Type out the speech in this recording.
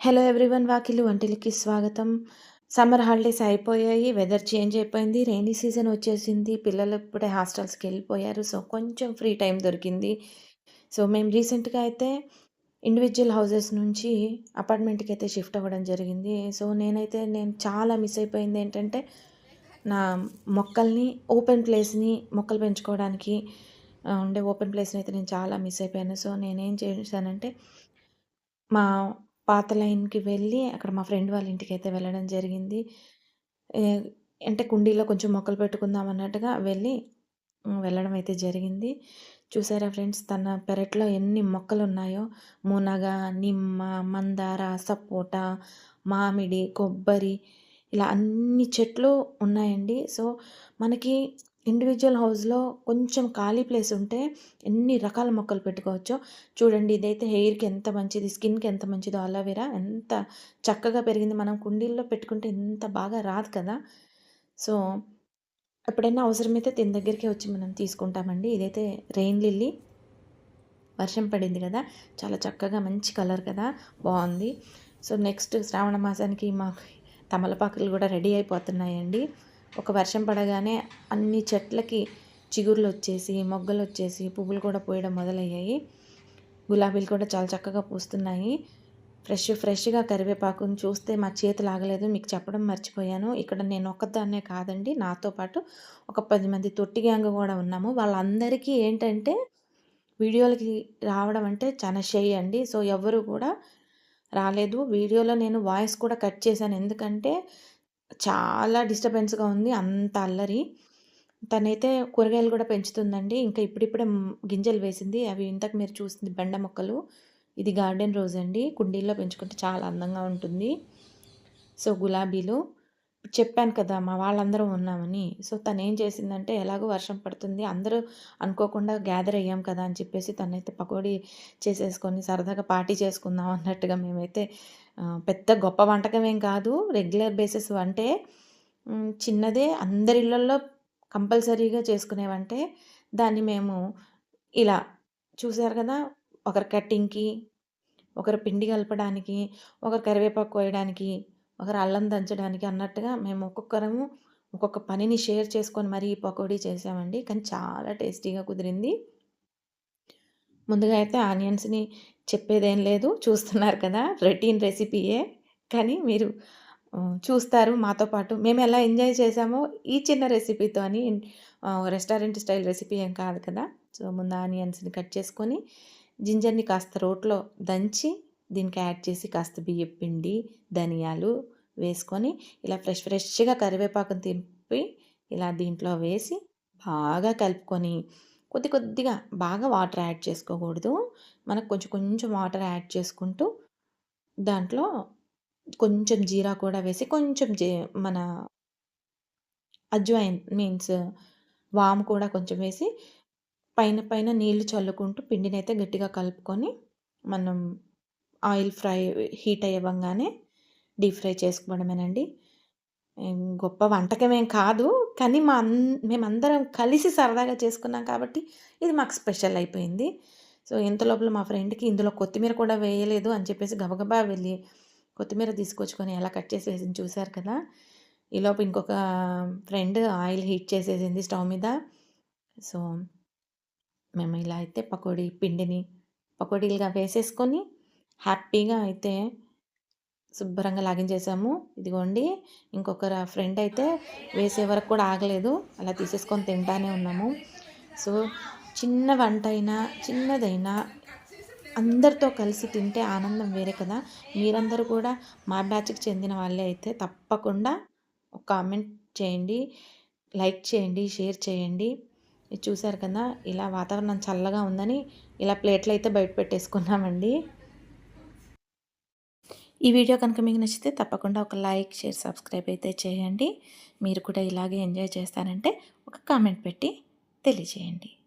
Hello everyone వాకిలు వంటిలకి స్వాగతం. సమ్మర్ హాలిడేస్ అయిపోయాయి వెదర్ చేంజ్ అయిపోయింది రెయినీ సీజన్ వచ్చేసింది పిల్లలు ఇప్పుడే హాస్టల్స్కి వెళ్ళిపోయారు సో కొంచెం ఫ్రీ టైం దొరికింది. సో మేము రీసెంట్గా అయితే ఇండివిజువల్ హౌసెస్ నుంచి అపార్ట్మెంట్కి అయితే షిఫ్ట్ అవ్వడం జరిగింది. సో నేనైతే నేను చాలా మిస్ అయిపోయింది ఏంటంటే నా మొక్కల్ని ఓపెన్ ప్లేస్ని మొక్కలు పెంచుకోవడానికి ఉండే ఓపెన్ ప్లేస్ని అయితే నేను చాలా మిస్ అయిపోయాను. సో నేనేం చేశానంటే మా పాత లైన్‌కి వెళ్ళి అక్కడ మా ఫ్రెండ్ వాళ్ళ ఇంటికి అయితే వెళ్ళడం జరిగింది. అంటే కుండీలో కొంచెం మొక్కలు పెట్టుకుందాం అన్నట్టుగా వెళ్ళి వెళ్ళడం అయితే జరిగింది. చూసారా ఫ్రెండ్స్ తన పెరట్లో ఎన్ని మొక్కలు ఉన్నాయో మునగ, నిమ్మ, మందార, సపోటా, మామిడి, కొబ్బరి ఇలా అన్ని చెట్లు ఉన్నాయండి. సో, మనకి ఇండివిజువల్ హౌస్‌లో కొంచెం ఖాళీ ప్లేస్ ఉంటే ఎన్ని రకాల మొక్కలు పెట్టుకోవచ్చో చూడండి. ఇదైతే హెయిర్‌కి ఎంత మంచిది, స్కిన్‌కి ఎంత మంచిదో అలోవెరా ఎంత చక్కగా పెరిగింది. మనం కుండీల్లో పెట్టుకుంటే ఇంత బాగా రాదు కదా! సో, ఎప్పుడైనా అవసరమైతే దీని దగ్గరికే వచ్చి మనం తీసుకుంటామండి. ఇదైతే రెయిన్ లిల్లీ. వర్షం పడింది కదా! చాలా చక్కగా మంచి కలర్ కదా! బాగుంది. సో, నెక్స్ట్ శ్రావణ మాసానికి మాకు తమలపాకులు కూడా రెడీ అయిపోతున్నాయండి. ఒక వర్షం పడగానే అన్ని చెట్లకి చిగుర్లు వచ్చేసి మొగ్గలు వచ్చేసి పువ్వులు కూడా పోయడం మొదలయ్యాయి. గులాబీలు కూడా చాలా చక్కగా పూస్తున్నాయి. ఫ్రెష్ ఫ్రెష్గా కరివేపాకుని చూస్తే మా చేతులు ఆగలేదు. మీకు చెప్పడం మర్చిపోయాను. ఇక్కడ నేను ఒక్కదాన్నే కాదండి. నాతో పాటు ఒక పది మంది తొట్టి గ్యాంగ్ కూడా ఉన్నాము. వాళ్ళందరికీ ఏంటంటే వీడియోలకి రావడం అంటే చాలా షై అండి. సో ఎవరు కూడా రాలేదు. వీడియోలో నేను వాయిస్ కూడా కట్ చేశాను. ఎందుకంటే చాలా డిస్టర్బెన్స్గా ఉంది అంత అల్లరి. తనైతే కూరగాయలు కూడా పెంచుతుందండి. ఇంకా ఇప్పుడిప్పుడే గింజలు వేసింది. అవి ఇంతకు మీరు చూసింది బెండ మొక్కలు. ఇది గార్డెన్ రోజ్ అండి. కుండీల్లో పెంచుకుంటే చాలా అందంగా ఉంటుంది. సో గులాబీలు. చెప్పాను కదా మా వాళ్ళందరం ఉన్నామని. సో తను ఏం చేసిందంటే ఎలాగో వర్షం పడుతుంది అందరూ అనుకోకుండా గ్యాదర్ అయ్యాం కదా అని చెప్పేసి తనైతే పకోడీ చేసేసుకొని సరదాగా పార్టీ చేసుకుందాం అన్నట్టుగా మేమైతే పెద్ద గొప్ప వంటకం ఏం కాదు. రెగ్యులర్ బేసిస్ అంటే చిన్నదే అందరి ఇళ్ళల్లో కంపల్సరీగా చేసుకునేవంటే దాన్ని మేము ఇలా చూసారు కదా ఒకరు కట్టింగ్కి ఒకరు పిండి కలపడానికి ఒకరు కరివేపాకు కోయడానికి ఒకరు అల్లం దంచడానికి అన్నట్టుగా మేము ఒక్కొక్కరము ఒక్కొక్క పనిని షేర్ చేసుకొని మరీ పకోడీ చేసామండి. కానీ చాలా టేస్టీగా కుదిరింది. ముందుగా అయితే ఆనియన్స్ని చెప్పేదేం లేదు. చూస్తున్నారు కదా రొటీన్ రెసిపీయే. కానీ మీరు చూస్తారు మాతో పాటు. మేము ఎలా ఎంజాయ్ చేసామో ఈ చిన్న రెసిపీతో అని రెస్టారెంట్ స్టైల్ రెసిపీ ఏం కాదు కదా. సో ముందు ఆనియన్స్ని కట్ చేసుకొని జింజర్ని కాస్త రోట్లో దంచి దీనికి యాడ్ చేసి కాస్త బియ్యం పిండి ధనియాలు వేసుకొని ఇలా ఫ్రెష్ ఫ్రెష్గా కరివేపాకును తింపి ఇలా దీంట్లో వేసి బాగా కలుపుకొని కొద్ది కొద్దిగా బాగా వాటర్ యాడ్ చేసుకోకూడదు. మనకు కొంచెం కొంచెం వాటర్ యాడ్ చేసుకుంటూ దాంట్లో కొంచెం జీరా కూడా వేసి కొంచెం జే మన అజ్వాయిన్ మీన్స్ వాము కూడా కొంచెం వేసి పైన పైన నీళ్ళు చల్లుకుంటూ పిండినైతే గట్టిగా కలుపుకొని మనం ఆయిల్ ఫ్రై హీట్ అయ్యవంగానే డీప్ ఫ్రై చేసుకోవడమేనండి. గొప్ప వంటకమేం కాదు. కానీ మా అన్ మేమందరం కలిసి సరదాగా చేసుకున్నాం కాబట్టి ఇది మాకు స్పెషల్ అయిపోయింది. సో ఇంత లోపల మా ఫ్రెండ్కి ఇందులో కొత్తిమీర కూడా వేయలేదు అని చెప్పేసి గబగబా వెళ్ళి కొత్తిమీర తీసుకొచ్చుకొని ఎలా కట్ చేసి వేసింది చూశారు కదా ఈలోపు ఇంకొక ఫ్రెండ్ ఆయిల్ హీట్ చేసేసింది స్టవ్ మీద. సో మేము ఇలా అయితే పకోడీ పిండిని పకోడీలుగా వేసేసుకొని హ్యాపీగా అయితే శుభ్రంగా లాగించేసాము. ఇదిగోండి ఇంకొక ఫ్రెండ్ అయితే వేసే వరకు కూడా ఆగలేదు. అలా తీసేసుకొని తింటానే ఉన్నాము. సో చిన్న వంట అయినా చిన్నదైనా అందరితో కలిసి తింటే ఆనందం వేరే కదా. మీరందరూ కూడా మా బ్యాచ్కి చెందిన వాళ్ళే అయితే తప్పకుండా ఒక కామెంట్ చేయండి లైక్ చేయండి షేర్ చేయండి. చూశారు కదా ఇలా వాతావరణం చల్లగా ఉందని ఇలా ప్లేట్లు అయితే బయట పెట్టేసుకున్నామండి. ఈ వీడియో కనుక మీకు నచ్చితే తప్పకుండా ఒక లైక్ షేర్ సబ్స్క్రైబ్ అయితే చేయండి. మీరు కూడా ఇలాగే ఎంజాయ్ చేస్తానంటే ఒక కామెంట్ పెట్టి తెలియజేయండి.